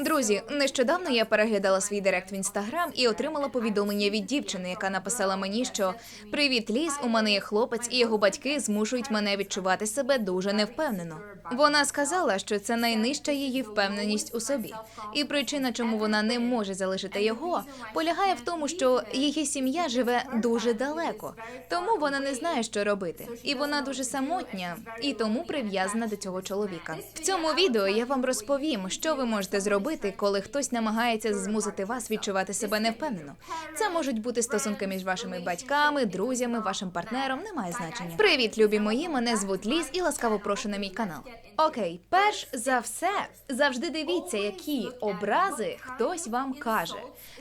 Друзі, нещодавно я переглядала свій директ в інстаграм і отримала повідомлення від дівчини, яка написала мені, що Привіт, Ліз, у мене є хлопець, і його батьки змушують мене відчувати себе дуже невпевнено. Вона сказала, що це найнижча її впевненість у собі. І причина, чому вона не може залишити його, полягає в тому, що її сім'я живе дуже далеко, тому вона не знає, що робити. І вона дуже самотня і тому прив'язана до цього чоловіка. В цьому відео я вам розповім, що ви можете зробити, коли хтось намагається змусити вас відчувати себе невпевнено. Це можуть бути стосунки між вашими батьками, друзями, вашим партнером. Немає значення. Привіт, любі мої! Мене звуть Ліз і ласкаво прошу на мій канал. Окей, перш за все, завжди дивіться, які образи хтось вам каже.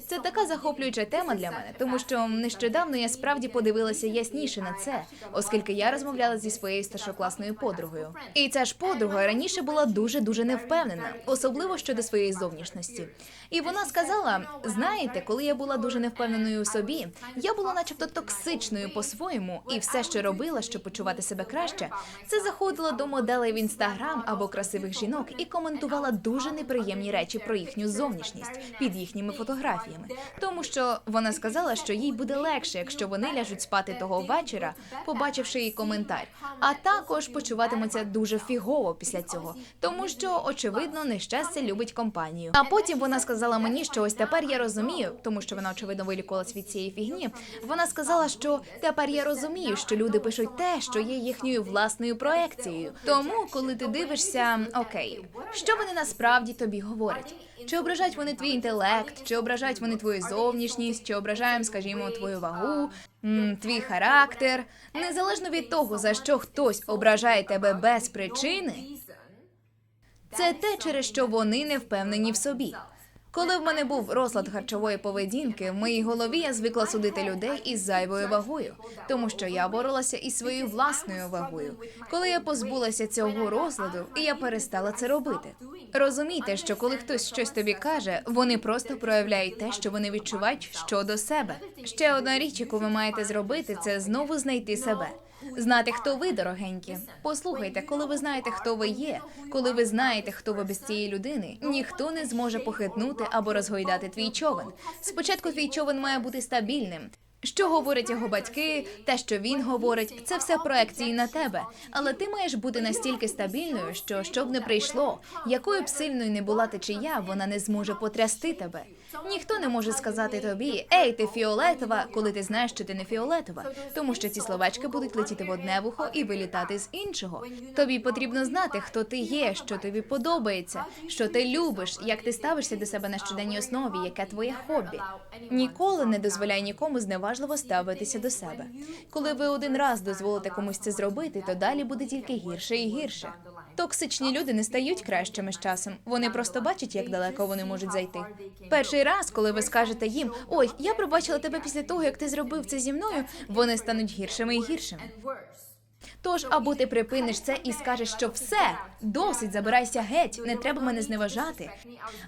Це така захоплююча тема для мене, тому що нещодавно я справді подивилася ясніше на це, оскільки я розмовляла зі своєю старшокласною подругою. І ця ж подруга раніше була дуже дуже невпевнена, особливо щодо своєї зовнішності. І вона сказала: знаєте, коли я була дуже невпевненою у собі, я була, начебто, токсичною по-своєму, і все, що робила, щоб почувати себе краще, це заходила до моделей в інстаграм або красивих жінок і коментувала дуже неприємні речі про їхню зовнішність під їхніми фотографіями. Тому що вона сказала, що їй буде легше, якщо вони ляжуть спати того вечора, побачивши її коментар, а також почуватимуться дуже фігово після цього, тому що очевидно нещастя любить компанію. А потім вона сказала мені, що ось тепер я розумію, тому що вона очевидно вилікувалась від цієї фігні. Вона сказала, що тепер я розумію, що люди пишуть те, що є їхньою власною проекцією. Тому, коли ти дивишся, окей, що вони насправді тобі говорять? Чи ображають вони твій інтелект, чи ображають вони твою зовнішність, чи ображаємо, скажімо, твою вагу, твій характер, незалежно від того, за що хтось ображає тебе без причини, це те, через що вони не впевнені в собі. Коли в мене був розлад харчової поведінки, в моїй голові я звикла судити людей із зайвою вагою, тому що я боролася із своєю власною вагою. Коли я позбулася цього розладу, я перестала це робити. Розумійте, що коли хтось щось тобі каже, вони просто проявляють те, що вони відчувають щодо себе. Ще одна річ, яку ви маєте зробити, це знову знайти себе. Знати, хто ви, дорогенькі. Послухайте, коли ви знаєте, хто ви є, коли ви знаєте, хто ви без цієї людини, ніхто не зможе похитнути або розгойдати твій човен. Спочатку твій човен має бути стабільним. Що говорять його батьки, те, що він говорить, це все проекції на тебе. Але ти маєш бути настільки стабільною, що щоб не прийшло, якою б сильною не була течія, вона не зможе потрясти тебе. Ніхто не може сказати тобі Ей, ти фіолетова, коли ти знаєш, що ти не фіолетова, тому що ці словечки будуть летіти в одне вухо і вилітати з іншого. Тобі потрібно знати, хто ти є, що тобі подобається, що ти любиш, як ти ставишся до себе на щоденній основі, яке твоє хобі. Ніколи не дозволяй нікому зневажливо ставитися до себе. Коли ви один раз дозволите комусь це зробити, то далі буде тільки гірше і гірше. Токсичні люди не стають кращими з часом. Вони просто бачать, як далеко вони можуть зайти. Перший раз, коли ви скажете їм: ой, я пробачила тебе після того, як ти зробив це зі мною, вони стануть гіршими і гіршими. Тож або ти припиниш це і скажеш, що все досить, забирайся геть, не треба мене зневажати.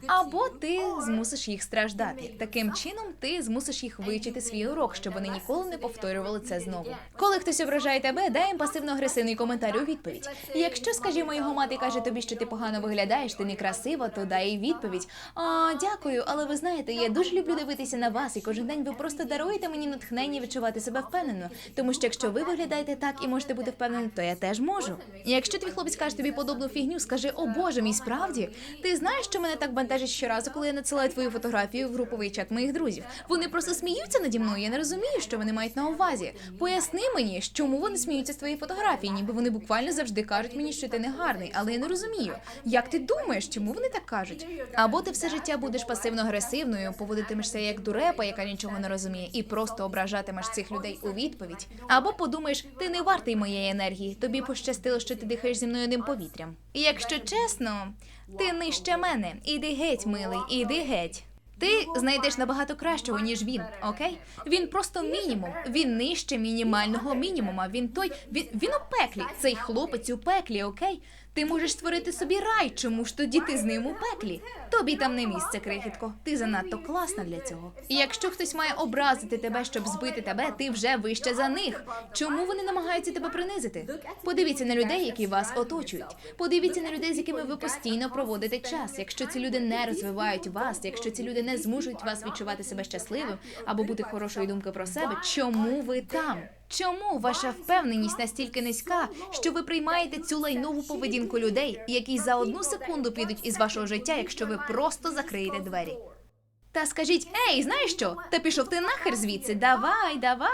Або ти змусиш їх страждати. Таким чином ти змусиш їх вивчити свій урок, щоб вони ніколи не повторювали це знову. Коли хтось ображає тебе, дай їм пасивно-агресивний коментар у відповідь. Якщо, скажімо, його мати каже тобі, що ти погано виглядаєш, ти некрасива, то дай їй відповідь. А дякую, але ви знаєте, я дуже люблю дивитися на вас, і кожен день ви просто даруєте мені натхнення відчувати себе впевнено. Тому що якщо ви виглядаєте так і можете бути впевнені, то я теж можу. Якщо твій хлопець каже тобі подобну фігню, скажи, о Боже, мій справді. Ти знаєш, що мене так бентежить щоразу, коли я надсилаю твою фотографію в груповий чат моїх друзів. Вони просто сміються наді мною. Я не розумію, що вони мають на увазі. Поясни мені, чому вони сміються з твоєї фотографії, ніби вони буквально завжди кажуть мені, що ти не гарний, але я не розумію. Як ти думаєш, чому вони так кажуть? Або ти все життя будеш пасивно-агресивною, поводитимешся як дурепа, яка нічого не розуміє, і просто ображатимеш цих людей у відповідь. Або подумаєш, ти не вартий моєї енергії. Тобі пощастило, що ти дихаєш зі мною одним повітрям. І якщо чесно, ти нижче мене. Іди геть, милий, іди геть. Ти знайдеш набагато кращого, ніж він, окей? Він просто мінімум. Він нижче мінімального мінімума. Він той, він, він у пеклі. Цей хлопець у пеклі, окей? Ти можеш створити собі рай, чому ж тоді ти з ним у пеклі? Тобі там не місце, крихітко. Ти занадто класна для цього. І якщо хтось має образити тебе, щоб збити тебе, ти вже вище за них. Чому вони намагаються тебе принизити? Подивіться на людей, які вас оточують. Подивіться на людей, з якими ви постійно проводите час. Якщо ці люди не розвивають вас, якщо ці люди не змушують вас відчувати себе щасливим або бути хорошою думкою про себе, чому ви там? Чому ваша впевненість настільки низька, що ви приймаєте цю лайнову поведінку людей, які за одну секунду підуть із вашого життя, якщо ви просто закриєте двері? Та скажіть, ей, знаєш що? Та пішов ти нахер звідси. Давай, давай.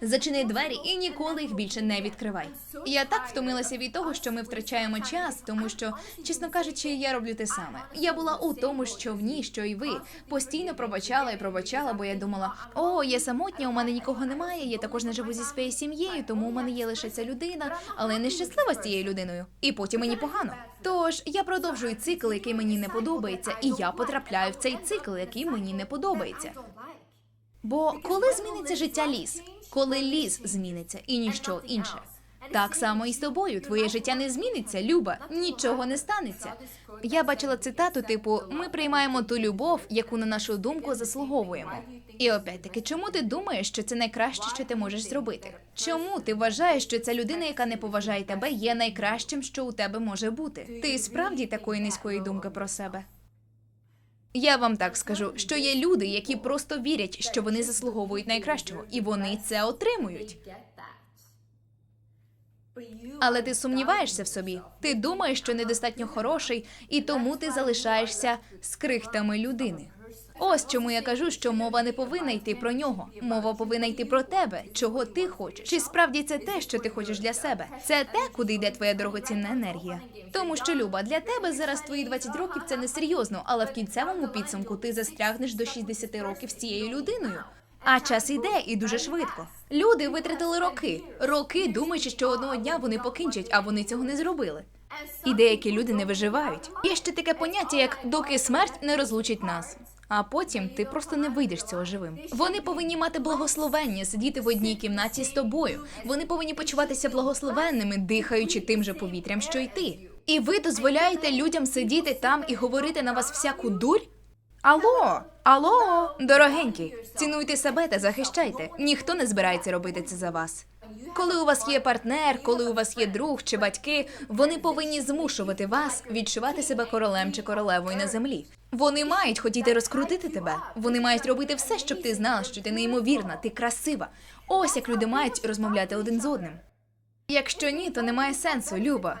Зачини двері і ніколи їх більше не відкривай. Я так втомилася від того, що ми втрачаємо час, тому що, чесно кажучи, я роблю те саме. Я була у тому, що в ній, що й ви. Постійно пробачала і пробачала, бо я думала: о, я самотня, у мене нікого немає. Я також не живу зі своєю сім'єю, тому у мене є лише ця людина, але нещаслива з цією людиною. І потім мені погано. Тож я продовжую цикл, який мені не подобається, і я потрапляю в цей цикл, який мені не подобається. Бо коли зміниться життя ліс? Коли ліс зміниться і ніщо інше. Так само і з тобою. Твоє життя не зміниться, Люба, нічого не станеться. Я бачила цитату, типу: ми приймаємо ту любов, яку на нашу думку заслуговуємо. І опять-таки, чому ти думаєш, що це найкраще, що ти можеш зробити? Чому ти вважаєш, що ця людина, яка не поважає тебе, є найкращим, що у тебе може бути? Ти справді такої низької думки про себе? Я вам так скажу, що є люди, які просто вірять, що вони заслуговують найкращого, і вони це отримують. Але ти сумніваєшся в собі. Ти думаєш, що недостатньо хороший, і тому ти залишаєшся з крихтами людини. Ось чому я кажу, що мова не повинна йти про нього. Мова повинна йти про тебе, чого ти хочеш. Чи справді це те, що ти хочеш для себе? Це те, куди йде твоя дорогоцінна енергія. Тому що Люба, для тебе зараз твої 20 років це несерйозно, але в кінцевому підсумку ти застрягнеш до 60 років з цією людиною. А час іде і дуже швидко. Люди витратили роки, роки, думаючи, що одного дня вони покінчать, а вони цього не зробили. І деякі люди не виживають. Є ще таке поняття, як доки смерть не розлучить нас. А потім ти просто не вийдеш з цього живим. Вони повинні мати благословення, сидіти в одній кімнаті з тобою. Вони повинні почуватися благословенними, дихаючи тим же повітрям, що й ти. І ви дозволяєте людям сидіти там і говорити на вас всяку дурь? Алло, алло, дорогенькі, цінуйте себе та захищайте. Ніхто не збирається робити це за вас. Коли у вас є партнер, коли у вас є друг чи батьки, вони повинні змушувати вас відчувати себе королем чи королевою на землі. Вони мають хотіти розкрутити тебе. Вони мають робити все, щоб ти знала, що ти неймовірна, ти красива. Ось як люди мають розмовляти один з одним. Якщо ні, то немає сенсу, Люба.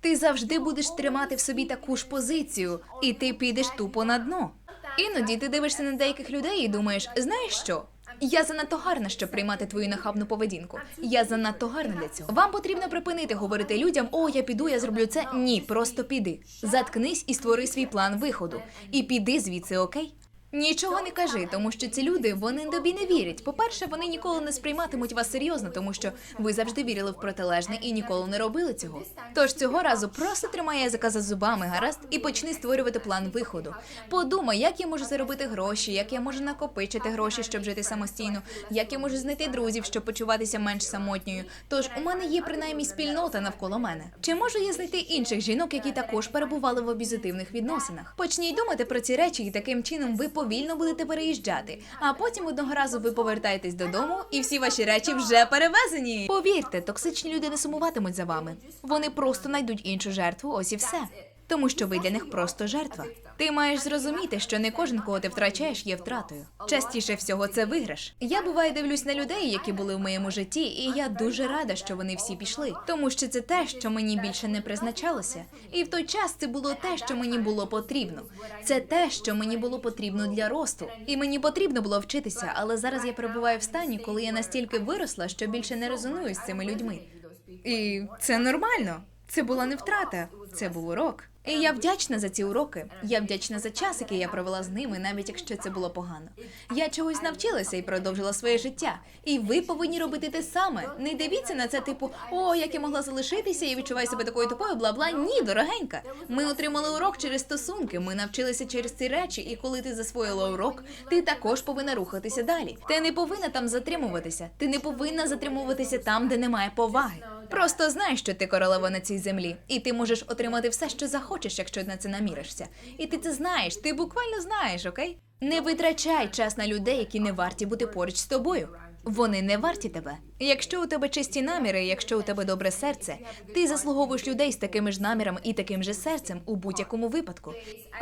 Ти завжди будеш тримати в собі таку ж позицію, і ти підеш тупо на дно. Іноді ти дивишся на деяких людей і думаєш, знаєш що? Я занадто гарна, щоб приймати твою нахабну поведінку. Я занадто гарна для цього. Вам потрібно припинити говорити людям: о, я піду, я зроблю це. Ні, просто піди. Заткнись і створи свій план виходу. І піди звідси, окей? Нічого не кажи, тому що ці люди вони тобі не вірять. По-перше, вони ніколи не сприйматимуть вас серйозно, тому що ви завжди вірили в протилежне і ніколи не робили цього. Тож цього разу просто тримай язика за зубами, гаразд, і почни створювати план виходу. Подумай, як я можу заробити гроші, як я можу накопичити гроші, щоб жити самостійно, як я можу знайти друзів, щоб почуватися менш самотньою. Тож у мене є принаймні спільнота навколо мене. Чи можу я знайти інших жінок, які також перебували в аб'юзитивних відносинах? Почніть думати про ці речі, і таким чином ви повільно будете переїжджати. А потім одного разу ви повертаєтесь додому, і всі ваші речі вже перевезені. Повірте, токсичні люди не сумуватимуть за вами. Вони просто знайдуть іншу жертву. Ось і все. Тому що ви для них просто жертва. Ти маєш зрозуміти, що не кожен, кого ти втрачаєш, є втратою. Частіше всього це виграш. Я буває дивлюсь на людей, які були в моєму житті, і я дуже рада, що вони всі пішли, тому що це те, що мені більше не призначалося. І в той час це було те, що мені було потрібно. Це те, що мені було потрібно для росту. І мені потрібно було вчитися, але зараз я перебуваю в стані, коли я настільки виросла, що більше не резоную з цими людьми. І це нормально. Це була не втрата, це був урок. І я вдячна за ці уроки. Я вдячна за час, який я провела з ними, навіть якщо це було погано. Я чогось навчилася і продовжила своє життя. І ви повинні робити те саме. Не дивіться на це, типу, о, як я могла залишитися і відчуваю себе такою тупою, бла бла. Ні, дорогенька. Ми отримали урок через стосунки. Ми навчилися через ці речі, і коли ти засвоїла урок, ти також повинна рухатися далі. Ти не повинна там затримуватися. Ти не повинна затримуватися там, де немає поваги. Просто знай, що ти королева на цій землі, і ти можеш отримати все, що захочеш, якщо на це наміришся. І ти це знаєш, ти буквально знаєш, окей? Не витрачай час на людей, які не варті бути поруч з тобою. Вони не варті тебе. Якщо у тебе чисті наміри, якщо у тебе добре серце, ти заслуговуєш людей з такими ж намірами і таким же серцем у будь-якому випадку.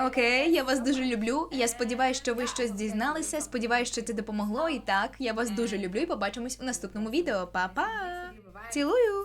Окей, я вас дуже люблю. Я сподіваюся, що ви щось дізналися. Сподіваюся, що це допомогло. І так, я вас дуже люблю і побачимось у наступному відео. Па-па! Цілую!